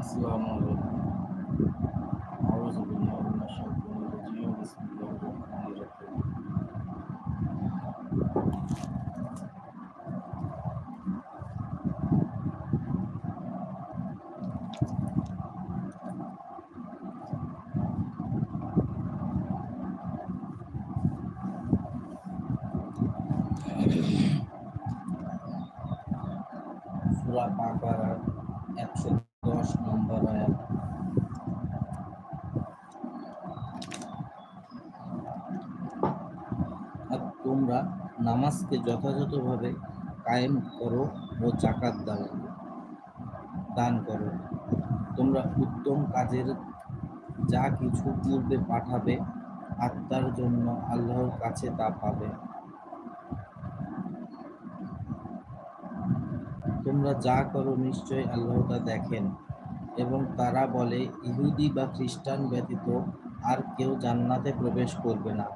আসসালামু আলাইকুম আউযু বিল্লাহি মিনাশ শাইতানির রাজিম বিসমিল্লাহির রহমানির রহিম নামাজকে যথাযথভাবে কায়েম করো ও জাকাত দাও, দান করো। তোমরা উত্তম কাজের যা কিছু পূর্বে পাঠাবে, আত্মার জন্য আল্লাহর কাছে তা পাবে। তোমরা যা করো নিশ্চয় আল্লাহ তা দেখেন এবং তারা বলে, ইহুদি বা খ্রিস্টান ব্যতীত আর কেউ জান্নাতে প্রবেশ করবে না।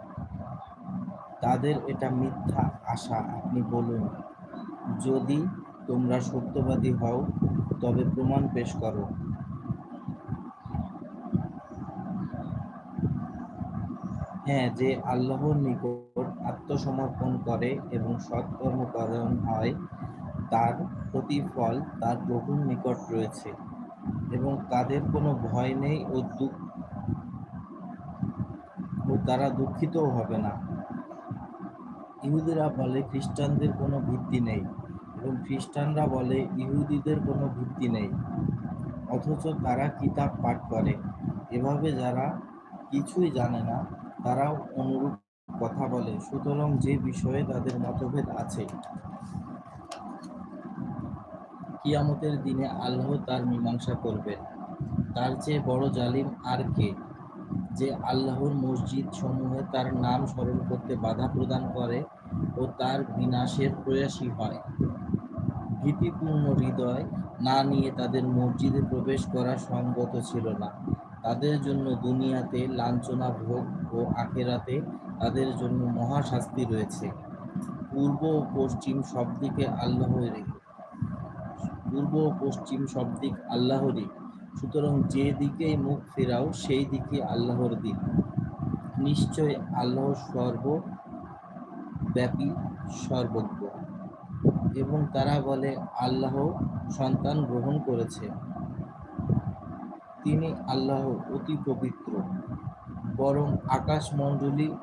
তাদের এটা মিথ্যা আশা আপনি বলুন। যদি তোমরা সত্যবাদী হও, তবে প্রমাণ পেশ করো। হ্যাঁ যে আল্লাহর নিকট আত্মসমর্পণ করে এবং সৎকর্ম পালন হয়, তার প্রতিফল তার প্রভুর নিকট রয়েছে এবং তাদের কোনো ভয় নেই ও দুঃখ ও তারা দুঃখিতও হবে না। ইহুদিরা বলে খ্রিস্টানদের কোনো ভিত্তি নেই এবং খ্রিস্টানরা বলে ইহুদিদের কোনো ভিত্তি নেই। অথচ তারা কিতাব পাঠ করে। এভাবে যারা কিছুই জানে না, তারাও অনুরূপ কথা বলে। সুতরাং যে বিষয়ে তাদের মতভেদ আছে, কিয়ামতের দিনে আল্লাহ তার মীমাংসা করবেন। তার চেয়ে বড় জালিম আর কে? যে আল্লাহর মসজিদ সমূহে তার নাম স্মরণ করতে বাধা প্রদান করে ও তার বিনাশের প্রয়াসী হয়। ভীতিপূর্ণ হৃদয় না নিয়ে তাদের মসজিদে প্রবেশ করা সঙ্গত ছিল না। তাদের জন্য দুনিয়াতে লাঞ্ছনা ভোগ ও আখেরাতে তাদের জন্য মহাশাস্তি রয়েছে। পূর্ব ও পশ্চিম সব দিকে আল্লাহরই। পূর্ব ও পশ্চিম সব দিক আল্লাহরই। সুতরাং যে দিকেই মুখ ফেরাও সেই দিকে আল্লাহর দিক নিশ্চয় আল্লাহ সর্বব্যাপী, সর্বজ্ঞ। এবং তারা বলে, আল্লাহ সন্তান গ্রহণ করেছে। তিনি আল্লাহ অতি পবিত্র। বরং আকাশমণ্ডলী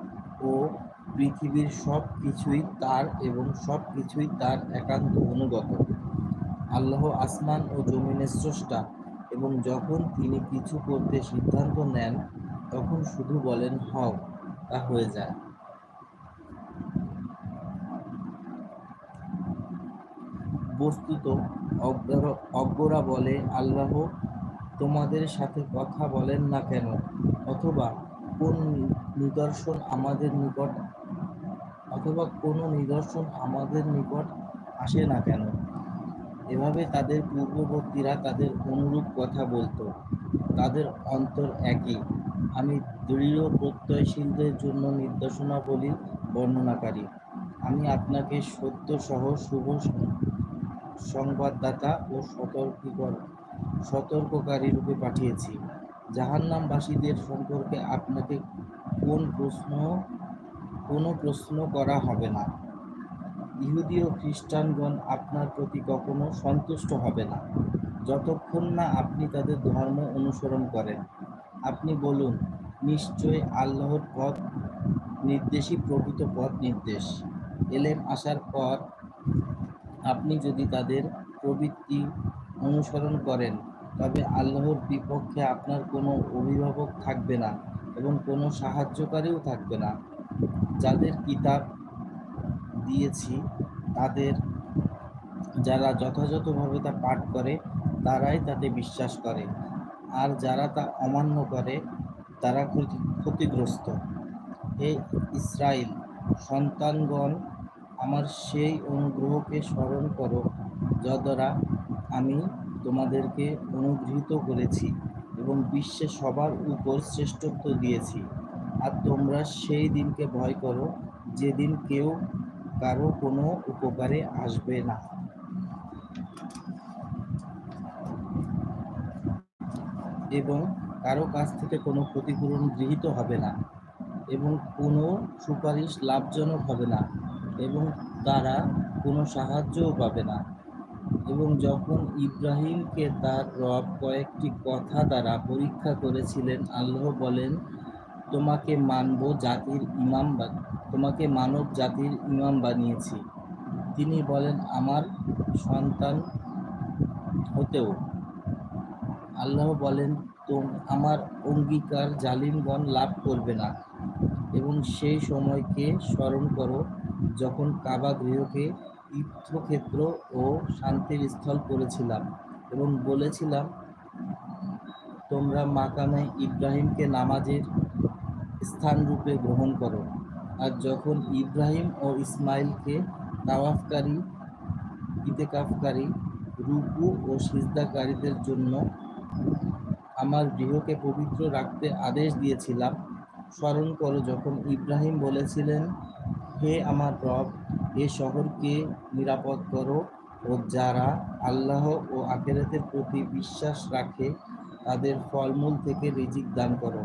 ও পৃথিবীর সব কিছুই তার এবং সব কিছুই তার একান্ত অনুগত। আল্লাহ আসমান ও জমিনের স্রষ্টা। এবং যখন তিনি কিছু করতে সিদ্ধান্ত নেন, তখন শুধু বলেন, হও, তা হয়ে যায়। বস্তুত অজ্ঞরা অজ্ঞরা বলে, আল্লাহ, তোমাদের সাথে কথা বলেন না কেন? অথবা কোন নিদর্শন আমাদের নিকট, অথবা কোনো নিদর্শন আমাদের নিকট আসে না কেন? এভাবে তাদের পূর্ববর্তীরা তাদের অনুরূপ কথা বলতো। তাদের অন্তর একই। আমি দৃঢ় প্রত্যয়শীলদের জন্য নির্দেশনাবলী বর্ণনাকারী। আমি আপনাকে সত্য সহ শুভ সংবাদদাতা ও সতর্কীকর, সতর্ককারী রূপে পাঠিয়েছি। জাহান্নামবাসীদের সম্পর্কে আপনাকে কোন প্রশ্ন, কোনো প্রশ্ন করা হবে না। ইহুদি ও খ্রিস্টানগণ আপনার প্রতি কখনো সন্তুষ্ট হবে না। যতক্ষণ না আপনি তাদের ধর্ম অনুসরণ করেন। আপনি বলুন, নিশ্চয় আল্লাহর পথ নির্দেশই প্রকৃত পথ নির্দেশ। এলেম আসার পর আপনি যদি তাদের প্রবৃত্তি অনুসরণ করেন, তবে আল্লাহর বিপক্ষে আপনার কোনো অভিভাবক থাকবে না এবং কোনো সাহায্যকারীও থাকবে না। যাদের কিতাব দিয়েছি, তাদের যারা যথাযথভাবে তা পাঠ করে, তারাই তাতে বিশ্বাস করে। আর যারা তা অমান্য করে, তারা ক্ষতিগ্রস্ত। হে ইসরায়েল সন্তানগণ, আমার সেই অনুগ্রহকে স্মরণ করো যদ্বারা আমি তোমাদেরকে অনুগৃহীত করেছি এবং বিশ্বে সবার উপর শ্রেষ্ঠত্ব দিয়েছি। আর তোমরা সেই দিনকে ভয় করো, যেদিন কেউ কারও কোনো উপকারে আসবে না। এবং কারও কাছ থেকে কোনো ক্ষতিপূরণ গৃহীত হবে না এবং কোনো সুপারিশ লাভজনক হবে না এবং তারা কোনো সাহায্যও পাবে না। এবং যখন ইব্রাহিমকে তার রব কয়েকটি কথা দ্বারা পরীক্ষা করেছিলেন, আল্লাহ বলেন তোমাকে মানব জাতির ইমাম তোমাকে মানব জাতির ইমাম বানিয়েছি। তিনি বলেন, আমার সন্তান হতেও আল্লাহ বলেন তো আমার অঙ্গীকার জালিমগণ লাভ করবে না। এবং সেই সময়কে স্মরণ করো, যখন কাবা গৃহকে তীর্থক্ষেত্র ও শান্তির স্থল করেছিলাম এবং বলেছিলাম, তোমরা মাকামে ইব্রাহিমকে নামাজের স্থানরূপে গ্রহণ করো। আর যখন ইব্রাহিম ও ইসমাইলকে তাওয়াফকারী ইতেকাফকারী, রুকু ও সিজদাকারীদের জন্য আমার গৃহকে পবিত্র রাখতে আদেশ দিয়েছিলাম, স্মরণ করো যখন ইব্রাহিম বলেছিলেন, হে আমার রব, এ শহরকে নিরাপদ করো ও যারা আল্লাহ ও আখেরাতের প্রতি বিশ্বাস রাখে, তাদের ফলমূল থেকে রিজিক দান করো।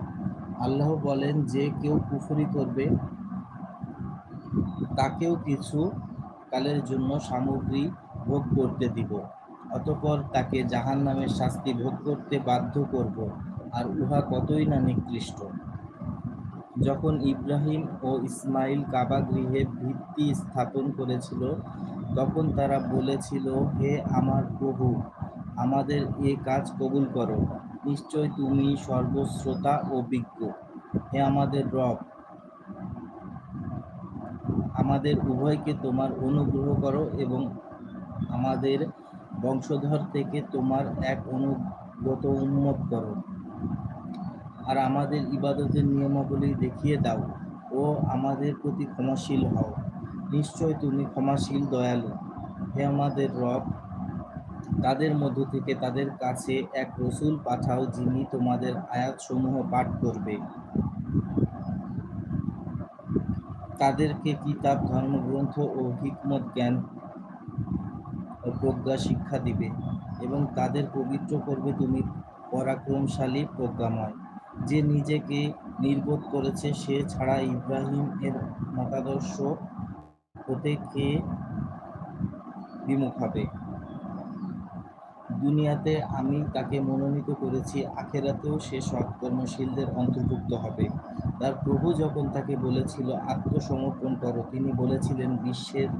আল্লাহ বলেন, যে কেউ কুফরি করবে, তাকেও কিছু কালের জন্য সামগ্রী ভোগ করতে দিব, অতপর তাকে জাহান নামের শাস্তি ভোগ করতে বাধ্য করব, আর উহা কতই না নিকৃষ্ট। যখন ইব্রাহিম ও ইসমাইল কাবা গৃহে ভিত্তি স্থাপন করেছিল, তখন তারা বলেছিল, হে আমার প্রভু, আমাদের এ কাজ কবুল করো। নিশ্চয় তুমি সর্বশ্রোতা ও বিজ্ঞ। হে আমাদের রব, আমাদের উভয়কে তোমার অনুগ্রহ করো এবং আমাদের বংশধর থেকে তোমার এক অনুগত উন্মত করো। আর আমাদের ইবাদতের নিয়মাবলী দেখিয়ে দাও ও আমাদের প্রতি ক্ষমাশীল হও। নিশ্চয় তুমি ক্ষমাশীল, দয়ালু। হে আমাদের রব তাদের মধ্য থেকে তাদের কাছে এক রসুল পাঠাও যিনি তোমাদের আয়াতসমূহ পাঠ করবে। তাদেরকে কিতাব, ধর্মগ্রন্থ ও হিকমত, জ্ঞান ও প্রজ্ঞা, শিক্ষা দিবে এবং তাদের পবিত্র করবে তুমি পরাক্রমশালী প্রজ্ঞাময়। যে নিজেকে নির্বোধ করেছে, সে ছাড়া ইব্রাহিম এর মতাদর্শ হতে কে বিমুখ হবে? দুনিয়াতে আমি তাকে মনোনীত করেছি, আখেরাতেও সে সৎকর্মশীলদের অন্তর্ভুক্ত হবে। তার প্রভু যখন তাকে বলেছিল, আত্মসমর্পণ করো, তিনি বলেছিলেন, বিশ্বের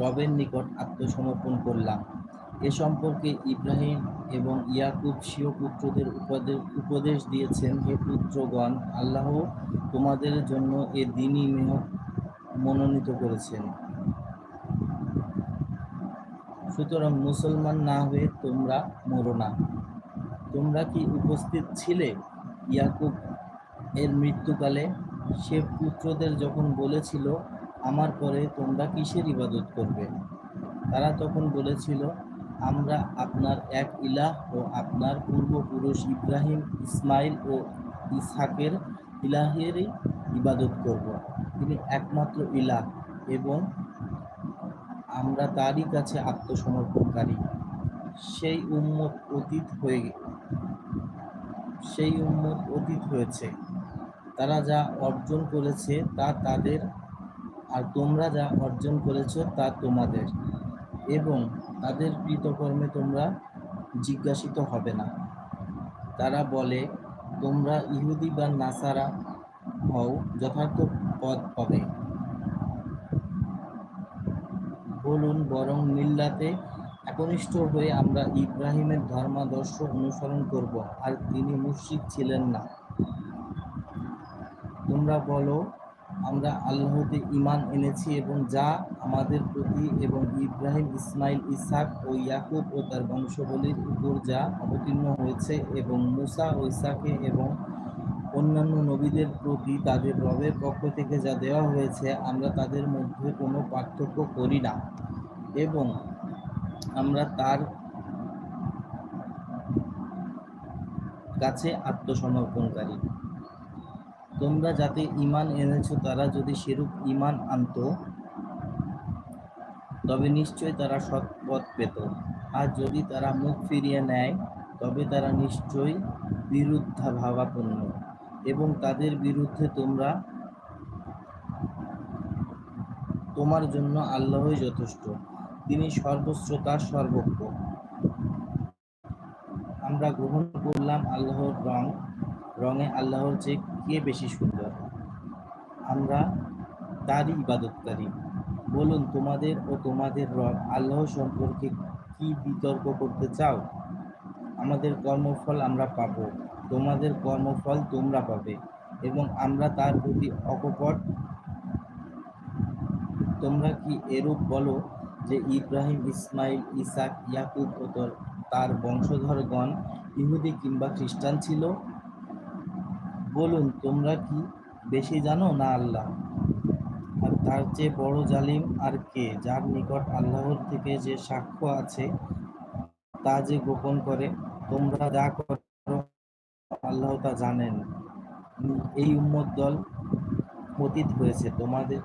রবের নিকট আত্মসমর্পণ করলাম। এ সম্পর্কে ইব্রাহিম এবং ইয়াকুব স্বীয় পুত্রদের উপদেশ উপদেশ দিয়েছেন, হে পুত্রগণ, আল্লাহ তোমাদের জন্য এ দিনই মেহনত মনোনীত করেছেন। সুতরাং মুসলমান না হয়ে তোমরা মরো না। তোমরা কি উপস্থিত ছিলে? ইয়াকুব এর মৃত্যুকালে সে পুত্রদের যখন বলেছিল, আমার পরে তোমরা কিসের ইবাদত করবে? তারা তখন বলেছিল, আমরা আপনার এক ইলাহ ও আপনার পূর্বপুরুষ ইব্রাহিম, ইসমাইল ও ইসহাকের ইলাহেরই ইবাদত করব। তিনি একমাত্র ইলাহ এবং আমরা তারই কাছে আত্মসমর্পণকারী। সেই উম্মত অতীত হয়ে সেই উম্মত অতীত হয়েছে। তারা যা অর্জন করেছে তা তাদের, আর তোমরা যা অর্জন করেছ তা তোমাদের। এবং তাদের কৃতকর্মে তোমরা জিজ্ঞাসিত হবে না। তারা বলে, তোমরা ইহুদি বা নাসারা হও, যথার্থ পদ পাবে। বলুন, বরং মিল্লাতে একনিষ্ঠ হয়ে আমরা ইব্রাহিমের ধর্মাদর্শ অনুসরণ করব, আর তিনি মুশরিক ছিলেন না। তোমরা বলো, আমরা আল্লাহতে ইমান এনেছি এবং যা আমাদের প্রতি এবং ইব্রাহিম, ইসমাইল ইসাক ও ইয়াকুব ও তার বংশবলীর উপর যা অবতীর্ণ হয়েছে এবং মুসা ও ইসাকে এবং অন্যান্য নবীদের প্রতি তাদের রবের পক্ষ থেকে যা দেওয়া হয়েছে, আমরা তাদের মধ্যে কোনো পার্থক্য করি না। এবং আমরা তার কাছে আত্মসমর্পণকারী। তোমরা যাতে ঈমান এনেছো, তারা যদি সেরূপ ঈমান আনতো, তবে নিশ্চয় তারা সৎ পথ পেত। আর যদি তারা মুখ ফিরিয়ে নেয়, তবে তারা নিশ্চয়ই বিরুদ্ধাভাবাপন্ন। এবং তাদের বিরুদ্ধে তোমরা, তোমার জন্য আল্লাহই যথেষ্ট। তিনি সর্বশ্রোতা, সর্বজ্ঞ। আমরা গ্রহণ করলাম আল্লাহর রং। রঙে আল্লাহর চেয়ে কে বেশি সুন্দর? আমরা তারই ইবাদতকারী। বলুন, তোমাদের ও তোমাদের রব আল্লাহ সম্পর্কে কি বিতর্ক করতে চাও? আমাদের কর্মফল আমরা পাব। তোমাদের কর্মফল তোমরা পাবে এবং আমরা তার প্রতি অকপট। তোমরা কি এরূপ বলো? যে ইব্রাহিম, ইসমাইল, ইসাক, ইয়াকুব ও তোর- বংশধরগণ ইহুদি কিংবা খ্রিস্টান ছিল? বলুন, তোমরা কি বেশি জানো না আল্লাহ? আর তার চেয়ে বড় জালিম আর কে, যার নিকট আল্লাহর থেকে যে সাক্ষ্য আছে, তা যে গোপন করে? তোমরা যা করো, আল্লাহ তা জানেন। এই উম্মত দল অতীত হয়েছে। তোমাদের,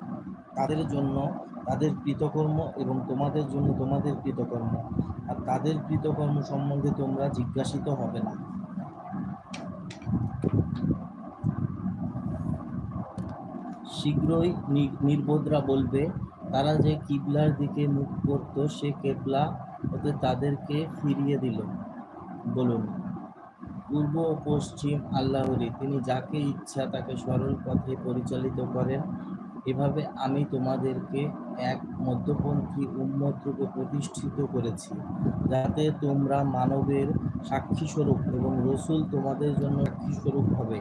তাদের জন্য তাদের কৃতকর্ম এবং তোমাদের জন্য তোমাদের কৃতকর্ম। আর তাদের কৃতকর্ম সম্বন্ধে তোমরা জিজ্ঞাসিত হবে না। শীঘ্রই নির্বোধরা বলবে, তারা যে কিবলার দিকে মুখ করত, সে কেবলা ওতে তাদেরকে ফিরিয়ে দিল। বলুন, পূর্ব ও পশ্চিম আল্লাহরই, তিনি যাকে ইচ্ছা তাকে সরল পথে পরিচালিত করেন। এভাবে আমি তোমাদেরকে এক মধ্যপন্থী উম্মত রূপে প্রতিষ্ঠিত করেছি, যাতে তোমরা মানবের সাক্ষীস্বরূপ এবং রসুল তোমাদের জন্য সাক্ষী স্বরূপ হবে।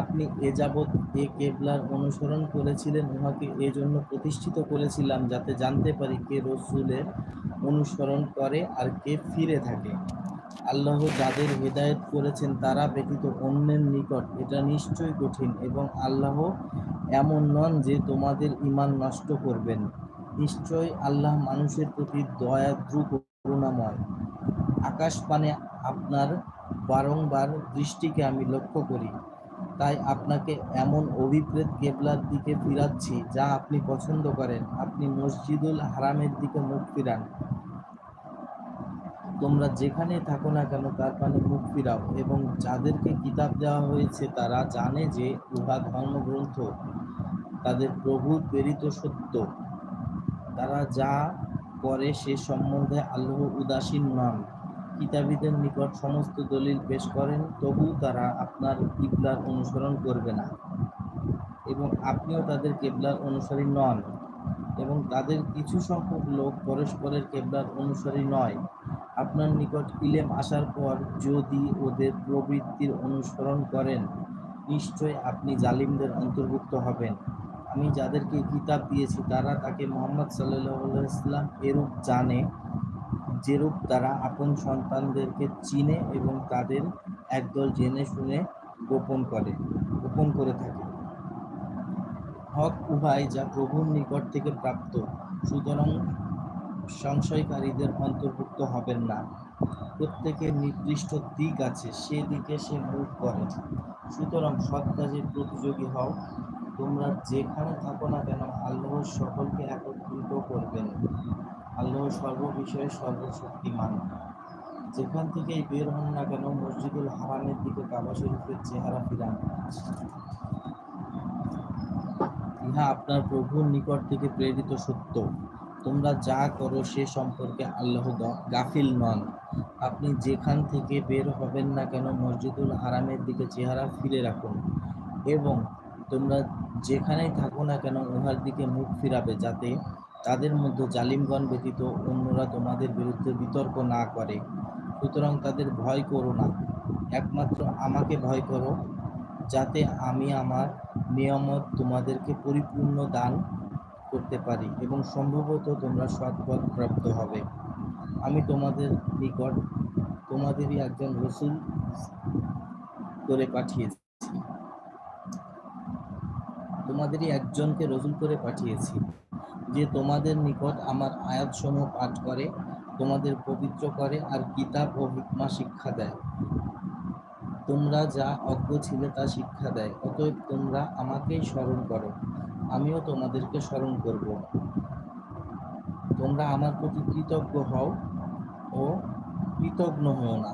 আপনি এ যাবৎ এ কেবলার অনুসরণ করেছিলেন, উহাকে এজন্য প্রতিষ্ঠিত করেছিলাম, যাতে জানতে পারি কে রসুলের অনুসরণ করে আর কে ফিরে থাকে। আল্লাহ যাদের হেদায়েত করেছেন, তারা ব্যতীত অন্যের নিকট এটা নিশ্চয়ই কঠিন এবং আল্লাহ এমন নন যে তোমাদের ঈমান নষ্ট করবেন। নিশ্চয় আল্লাহ মানুষের প্রতি দয়াদ্রু করুণাময়। আকাশ পানে আপনার বারংবার দৃষ্টিকে আমি লক্ষ্য করি, তাই আপনাকে এমন অভিপ্রেত কেবলার দিকে ফিরাচ্ছি যা আপনি পছন্দ করেন। আপনি মসজিদুল হারামের দিকে মুখ ফিরান। তোমরা যেখানে থাকো না কেন, তার পানে মুখ ফিরাও এবং যাদেরকে কিতাব দেওয়া হয়েছে, তারা জানে যে উহা ধর্মগ্রন্থ। তাদের প্রভুর প্রেরিত সত্য। তারা যা করে সে সম্বন্ধে আল্লাহ উদাসীন নন। কিতাবীদের নিকট সমস্ত দলিল পেশ করেন, তবু তারা আপনার কিবলার অনুসরণ করবে না এবং আপনিও তাদের কেবলার অনুসারী নন এবং তাদের কিছু সংখ্যক লোক পরস্পরের কেবলার অনুসারী নয়। আপনার নিকট ইলেম আসার পর যদি ওদের প্রবৃত্তির অনুসরণ করেন, নিশ্চয় আপনি জালিমদের অন্তর্ভুক্ত হবেন। আমি যাদেরকে কিতাব দিয়েছি, তারা তাকে মোহাম্মদ সাল্লাহ ইসলাম এরূপ জানে, যেরূপ তারা আপন সন্তানদেরকে চিনে এবং তাদের একদল জেনে শুনে গোপন করে গোপন করে থাকে। হক উভয় যা প্রভুর নিকট থেকে প্রাপ্ত। সুতরাং সংশয়কারীদের অন্তর্ভুক্ত হবেন না। প্রত্যেকের নির্দিষ্ট দিক আছে, সে দিকে সে মুখ করে। সুতরাং সৎ কাজে প্রতিযোগী হও। তোমরা যেখানে থাকো না কেন, আল্লাহ সকলকে একত্রিত করবেন। আল্লাহ সর্ববিষয়ে সর্বশক্তিমান। যেখান থেকেই বের হন না কেন, মসজিদুল হারামের দিকে কাবা শরীফের চেহারা ফিরান। ইহা আপনার প্রভুর নিকট থেকে প্রেরিত সত্য। তোমরা যা করো সে সম্পর্কে আল্লাহ গাফিল নন। আপনি যেখান থেকে বের হবেন না কেন মসজিদুল হারামের দিকে চেহারা ফিরে রাখুন এবং তোমরা যেখানেই থাকো না কেন উহার দিকে মুখ ফিরাবে যাতে তাদের মধ্যে জালিমগণ ব্যতীত অন্যরা তোমাদের বিরুদ্ধে বিতর্ক না করে। সুতরাং তাদের ভয় করো না। একমাত্র আমাকে ভয় করো, যাতে আমি আমার নিয়ামত তোমাদেরকে পরিপূর্ণ দান করতে পারি এবং সম্ভবত তোমরা সৎপথ প্রাপ্ত হবে। আমি তোমাদের নিকট তোমাদেরই একজন রসুল করে পাঠিয়েছি। তোমাদেরই একজনকে রসুল করে পাঠিয়েছি, যে তোমাদের নিকট আমার আয়াতসমূহ পাঠ করে, তোমাদের পবিত্র করে আর কিতাব ও হিকমা শিক্ষা দেয়। তোমরা যা অজ্ঞ ছিলে তা শিক্ষা দেয়, অতএব তোমরা আমাকেই স্মরণ করো। আমিও তোমাদেরকে স্মরণ করব। তোমরা আমার প্রতি কৃতজ্ঞ হও ও কৃতজ্ঞ হও না।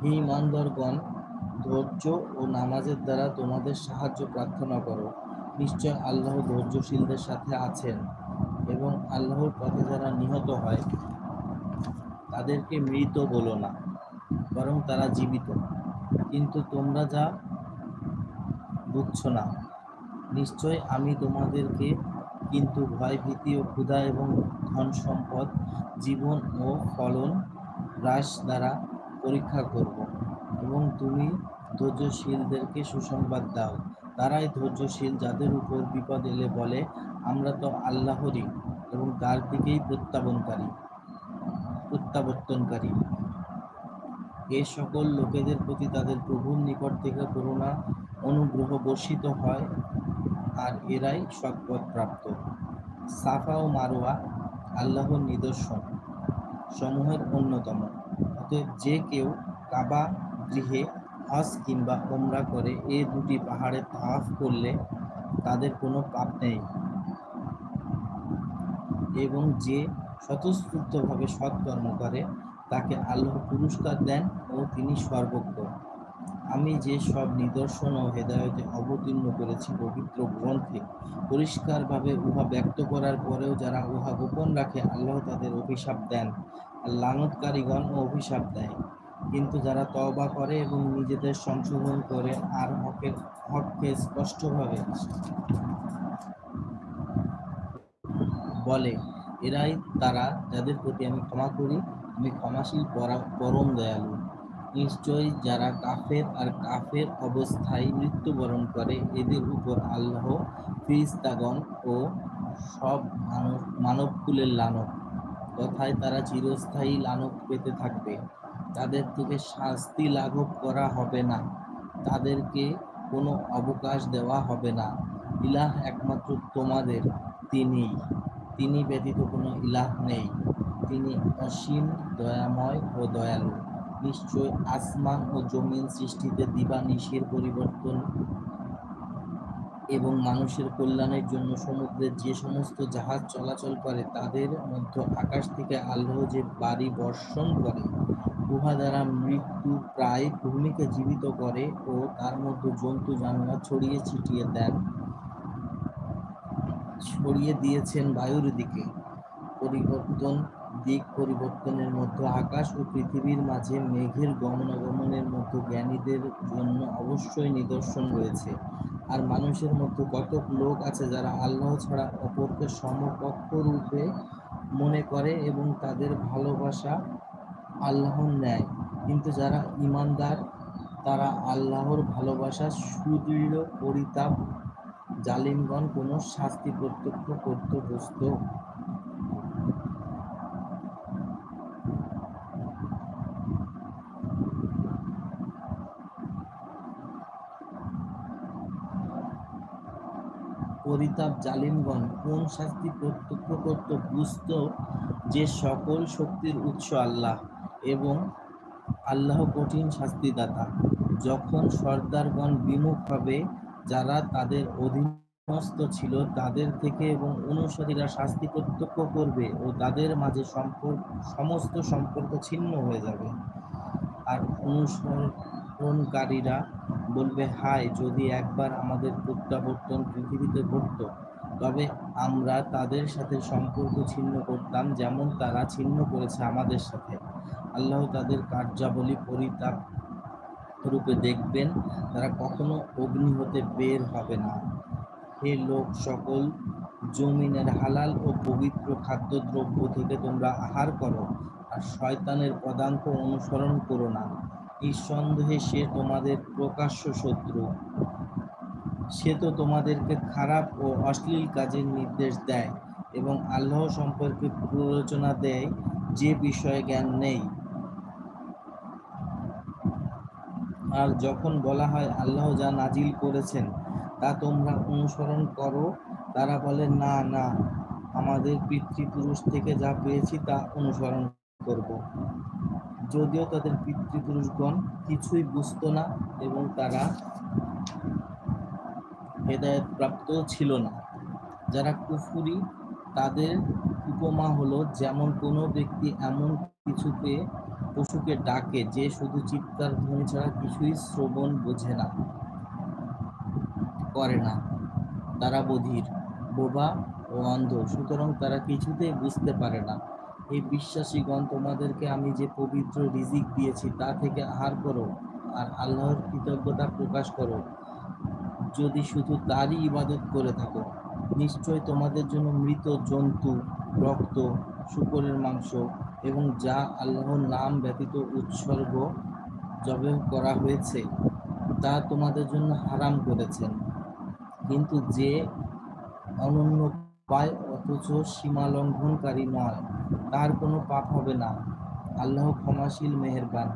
হে ইমানদারগণ, ধৈর্য ও নামাজের দ্বারা তোমাদের সাহায্য প্রার্থনা করো। নিশ্চয় আল্লাহ ধৈর্যশীলদের সাথে আছেন এবং আল্লাহর পথে যারা নিহত হয়, তাদেরকে মৃত বলো না, বরং তারা জীবিত। কিন্তু তোমরা যা বুঝছ না নিশ্চয় আমি তোমাদেরকে কিন্তু ভয়, ভীতি ও ক্ষুধা এবং ধন সম্পদ, জীবন ও ফলন হ্রাস দ্বারা পরীক্ষা করব এবং তুমি ধৈর্যশীলদেরকে সুসংবাদ দাও। তারাই ধৈর্যশীল যাদের উপর বিপদ এলে বলে, আমরা তো আল্লাহরই এবং তার দিকেই প্রত্যাবনকারী প্রত্যাবর্তনকারী। এ সকল লোকেদের প্রতি তাদের প্রভুর নিকট থেকে করুণা, অনুগ্রহ বর্ষিত হয়। আর এরাই প্রাপ্ত সাফা ও মারোয়া আল্লাহর নিদর্শন সমূহের অন্যতম। অতএব যে কেউ কাবা, গৃহে হজ কিংবা ওমরা করে এ দুটি পাহাড়ে তাওয়াফ করলে তাদের কোনো পাপ নেই। এবং যে স্বতঃস্ফূর্তভাবে সৎকর্ম করে, তাকে আল্লাহ পুরস্কার দেন ও তিনি সর্বজ্ঞ। আমি যে সব নিদর্শন ও হেদায়তে অবতীর্ণ করেছি পবিত্র গ্রন্থে, পরিষ্কারভাবে উহা ব্যক্ত করার পরেও যারা উহা গোপন রাখে, আল্লাহ তাদের অভিশাপ দেন আর লানতকারীগণ ও অভিশাপ দেয়। কিন্তু যারা তওবা করে এবং নিজেদের সংশোধন করে, আর হকের হককে স্পষ্টভাবে বলে, এরাই তারা যাদের প্রতি আমি ক্ষমা করি, আমি ক্ষমাশীল, পরা- পরম দয়ালু। নিশ্চয়ই যারা কাফের আর কাফের অবস্থায় মৃত্যুবরণ করে, এদের উপর আল্লাহ ফিরিস্তাগণ ও সব মানব, মানবকুলের লানক তথায় তারা চিরস্থায়ী লানক পেতে থাকবে। তাদের থেকে শাস্তি লাঘব করা হবে না। তাদেরকে কোনো অবকাশ দেওয়া হবে না। ইলাহ একমাত্র তোমাদের, তিনি। তিনি ব্যতীত কোনো ইলাহ নেই। তিনি অসীম, দয়াময় ও দয়ালু। নিশ্চয় আসমান ও জমিন সৃষ্টিতে দিবা দিবানিশির পরিবর্তন এবং মানুষের কল্যাণের জন্য সমুদ্রের যে সমস্ত জাহাজ চলাচল করে, তাদের মধ্যে আকাশ থেকে আল্লাহ যে বাড়ি বর্ষণ করে, উহা দ্বারা মৃত্যু প্রায় ভূমিকে জীবিত করে ও তার মধ্যে জন্তু জানোয়ার ছড়িয়ে ছিটিয়ে দেন, ছড়িয়ে দিয়েছেন বায়ুর দিকে। পরিবর্তন দিক পরিবর্তনের মধ্যে আকাশ ও পৃথিবীর মাঝে মেঘের গমনাগমনের মধ্যে জ্ঞানীদের জন্য অবশ্যই নিদর্শন রয়েছে। আর মানুষের মধ্যে কতক লোক আছে যারা আল্লাহ ছাড়া অপরকে সমকক্ষ রূপে মনে করে এবং তাদের ভালোবাসা আল্লাহর ন্যায়। কিন্তু যারা ইমানদার, তারা আল্লাহর ভালোবাসা সুদৃঢ় পরিতাপ জালিমগণ কোনো শাস্তি প্রত্যক্ষ করতে পরিতাপ জালিমগণ কোন শাস্তি প্রত্যক্ষ করত বুঝত যে সকল শক্তির উৎস আল্লাহ এবং আল্লাহ কঠিন শাস্তিদাতা। যখন সর্দারগণ বিমুখ হবে, যারা তাদের অধীনস্থ ছিল, তাদের থেকে এবং অনুসারীরা শাস্তি প্রত্যক্ষ করবে ও তাদের মাঝে সম্পর্ক, সমস্ত সম্পর্ক ছিন্ন হয়ে যাবে। আর অনুসরণকারীরা বলবে, হায়, যদি একবার আমাদের প্রত্যাবর্তন পৃথিবীতে ঘটতো, তবে আমরা তাদের সাথে সম্পর্ক ছিন্ন করতাম যেমন তারা ছিন্ন করেছে আমাদের সাথে। আল্লাহ তাদের কার্যাবলী পরিতাপ রূপে দেখবেন, তারা কখনো অগ্নি হতে বের হবে না। হে লোক সকল, জমিনের হালাল ও পবিত্র খাদ্যদ্রব্য থেকে তোমরা আহার করো, আর শয়তানের পদাঙ্ক অনুসরণ করো না। নিঃসন্দেহে সে তোমাদের প্রকাশ্য শত্রু। সে তো তোমাদেরকে খারাপ ও অশ্লীল কাজের নির্দেশ দেয় এবং আল্লাহ সম্পর্কে প্ররোচনা দেয় যে বিষয়ে জ্ঞান নেই। আর যখন বলা হয়, আল্লাহ যা নাজিল করেছেন, তা তোমরা অনুসরণ করো, তারা বলে, না না, আমাদের পিতৃপুরুষ থেকে যা পেয়েছি তা অনুসরণ করব। যদিও তাদের পিতৃপুরুষগণ কিছুই বুঝতো না এবং তারা হেদায়ত প্রাপ্ত ছিল না। যারা কুফুরি, তাদের উপমা হলো, যেমন কোনো ব্যক্তি এমন কিছুকে পশুকে ডাকে যে শুধু চিৎকার ধ্বনি ছাড়া কিছুই শ্রবণ বোঝে না, করে না। তারা বধির, বোবা ও অন্ধ, সুতরাং তারা কিছুতেই বুঝতে পারে না। এই বিশ্বাসীগণ তোমাদেরকে আমি যে পবিত্র রিজিক দিয়েছি, তা থেকে আহার করো আর আল্লাহর কৃতজ্ঞতা প্রকাশ করো। যদি শুধু তারই ইবাদত করে থাকো, নিশ্চয় তোমাদের জন্য মৃত জন্তু, রক্ত, শুকরের মাংস এবং যা আল্লাহর নাম ব্যতীত উৎসর্গ জবে করা হয়েছে, তা তোমাদের জন্য হারাম করেছেন। কিন্তু যে অনন্য পায় অথচ সীমা লঙ্ঘনকারী নয়। তার কোনো পাপ হবে না। আল্লাহ ক্ষমাশীল, মেহেরবান।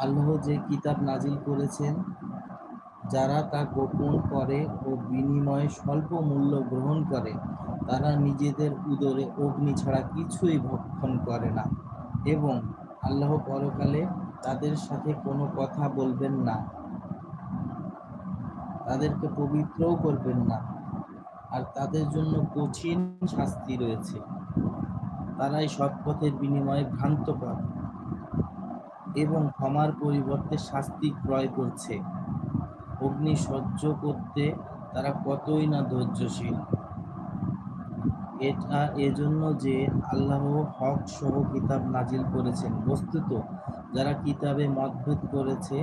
আল্লাহ যে কিতাব নাজিল করেছেন, যারা তা গোপন করে ও বিনিময়ে স্বল্প মূল্য গ্রহণ করে, তারা নিজেদের উদরে অগ্নি ছাড়া কিছুই ভক্ষণ করে না। এবং আল্লাহ পরকালে তাদের সাথে কোনো কথা বলবেন না। তাদেরকে পবিত্রও করবেন না। আর তাদের জন্য কঠিন শাস্তি রয়েছে। তারাই সৎ পথের বিনিময়ে ভ্রান্ত পথ এবং ক্ষমার পরিবর্তে শাস্তি ক্রয় করছে। অগ্নি সহ্য করতে তারা কতই না ধৈর্যশীল। এটা এজন্য যে আল্লাহ হক সহ কিতাব নাজিল করেছেন। বস্তুত যারা কিতাবে মতভেদ করেছে,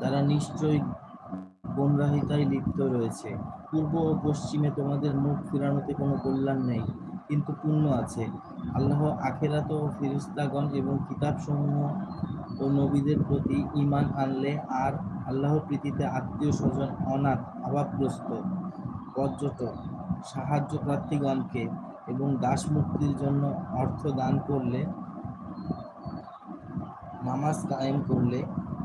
তারা নিশ্চয়ই গোমরাহিতায় লিপ্ত রয়েছে। পূর্ব ও পশ্চিমে তোমাদের মুখ ফিরানোতে কোনো কল্যাণ নেই, কিন্তু পুণ্য আছে। আল্লাহ আখেরাত ও ফিরিস্তাগণ এবং কিতাবসমূহ ও নবীদের প্রতি ইমান আনলে আর আল্লাহর প্রীতিতে আত্মীয় স্বজন অনাথ, অভাবগ্রস্ত পর্যটক সাহায্য প্রার্থীগণকে এবং দাস মুক্তির জন্য অর্থ দান করলে, নামাজ কায়েম করলে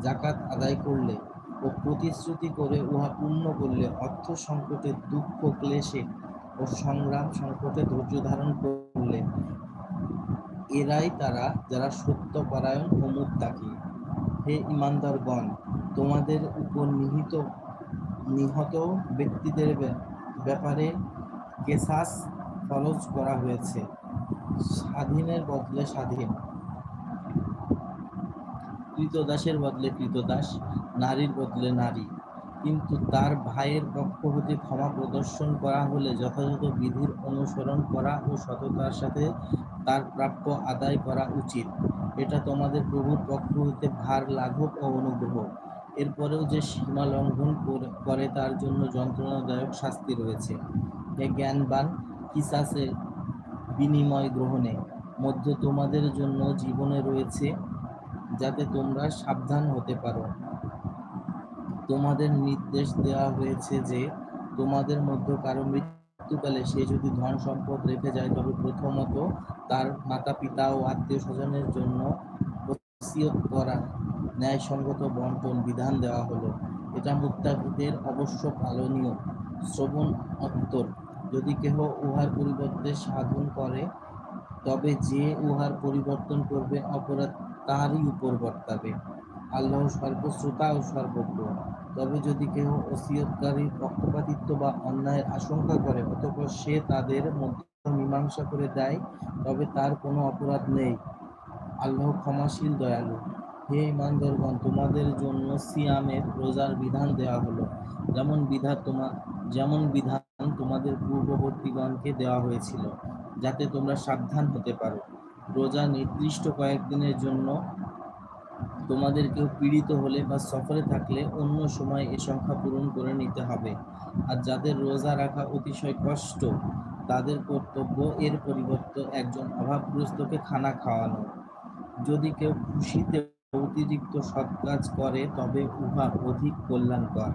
জাকাত আদায় করলে ও প্রতিশ্রুতি করে উহা পূর্ণ করলে অর্থ সংকটে, দুঃখ, ক্লেশে ও সংগ্রাম সংকটে ধৈর্য ধারণ করলে এরাই তারা যারা সত্য পরায়ণ ও মুত্তাকি। হে ইমানদারগণ, তোমাদের উপর নিহিত, নিহত ব্যক্তিদের ব্যাপারে কেসাস ফরজ করা হয়েছে। স্বাধীনের বদলে স্বাধীন। কৃতদাসের বদলে কৃতদাস, নারীর বদলে নারী। কিন্তু তার ভাইয়ের পক্ষ হতে ক্ষমা প্রদর্শন করা হলে যথাযথ বিধির অনুসরণ করা ও সততার সাথে তার প্রাপ্য আদায় করা উচিত। এটা তোমাদের প্রভুর পক্ষ হতে ভার, লাঘব ও অনুগ্রহ। এরপরেও যে সীমা লঙ্ঘন করে তার জন্য যন্ত্রণাদায়ক শাস্তি রয়েছে। এ জ্ঞানবান কিসাসের বিনিময় গ্রহণে। মধ্যে তোমাদের জন্য জীবনে রয়েছে যাতে তোমরা সাবধান হতে পারো। তোমাদের নির্দেশ দেওয়া হয়েছে যে তোমাদের মধ্যে কারও মৃত্যুকালে সে যদি ধন সম্পদ রেখে যায়, তবে প্রথমত তার মাতা পিতা ও আত্মীয় স্বজনের জন্য করা, ন্যায়সঙ্গত বন্টন বিধান দেওয়া হলো। এটা মুত্তাকিদের অবশ্য পালনীয়। শ্রবণ অত্তর যদি কেহ উহার পরিবর্তে সাধন করে, তবে যে উহার পরিবর্তন করবে, অপরাধ তাহারই উপর বর্তাবে। আল্লাহ সর্বশ্রোতা ও সর্বজ্ঞ। তবে যদি কেহ ওসিয়তকারীর পক্ষপাতিত্ব বা অন্যায়ের আশঙ্কা করে, অতঃপর সে তাদের মধ্যে মীমাংসা করে দেয়, তবে তার কোনো অপরাধ নেই। আল্লাহ ক্ষমাশীল, দয়ালু। হে ইমানদারগণ, তোমাদের জন্য সিয়ামের রোজার বিধান দেওয়া হলো। যেমন বিধান তোমার যেমন বিধান তোমাদের পূর্ববর্তীগণকে দেওয়া হয়েছিল, যাতে তোমরা সাবধান হতে পারো। রোজা নির্দিষ্ট কয়েকদিনের জন্য তোমাদের কেউ পীড়িত হলে বা সফরে থাকলে অন্য সময় এ সংখ্যা পূরণ করে নিতে হবে। আর যাদের রোজা রাখা অতিশয় কষ্ট, তাদের কর্তব্য এর পরিবর্তে একজন অভাবগ্রস্তকে খানা খাওয়ানো। যদি কেউ খুশিতে অতিরিক্ত সৎ কাজ করে, তবে উহা অধিক কল্যাণকর।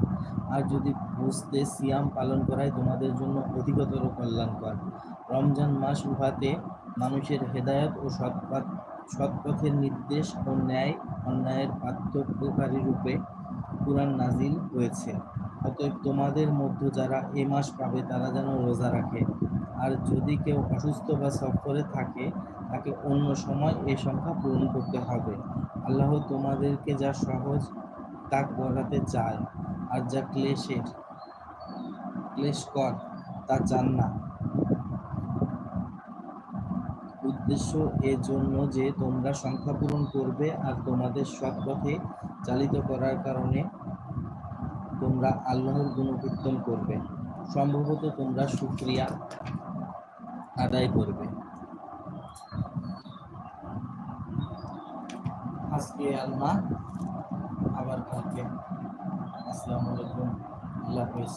আর যদি বুঝতে সিয়াম পালন করায়, তোমাদের জন্য অধিকতর কল্যাণকর। রমজান মাস উহাতে মানুষের হেদায়ত ও সৎপাত সৎপথের নির্দেশ ও ন্যায়, অন্যায়ের পার্থক্যকারী রূপে কোরআন নাজিল হয়েছে। অতএব তোমাদের মধ্যে যারা এ মাস পাবে, তারা যেন রোজা রাখে। আর যদি কেউ অসুস্থ বা সফরে থাকে, তাকে অন্য সময় এ সংখ্যা পূরণ করতে হবে। আল্লাহ তোমাদেরকে যা সহজ তা করাতে চায়, আর যা ক্লেশের ক্লেশকর তা চান না। উদ্দেশ্য এর জন্য যে তোমরা সংখ্যা পূরণ করবে আর তোমাদের সৎ পথে চালিত করার কারণে তোমরা আল্লাহর গুণকীর্তন করবে। সম্ভবত তোমরা শুকরিয়া আদায় করবে। আজকে আল্লাহ আবার কালকে আসসালামু আলাইকুম, আল্লাহ হাফেজ।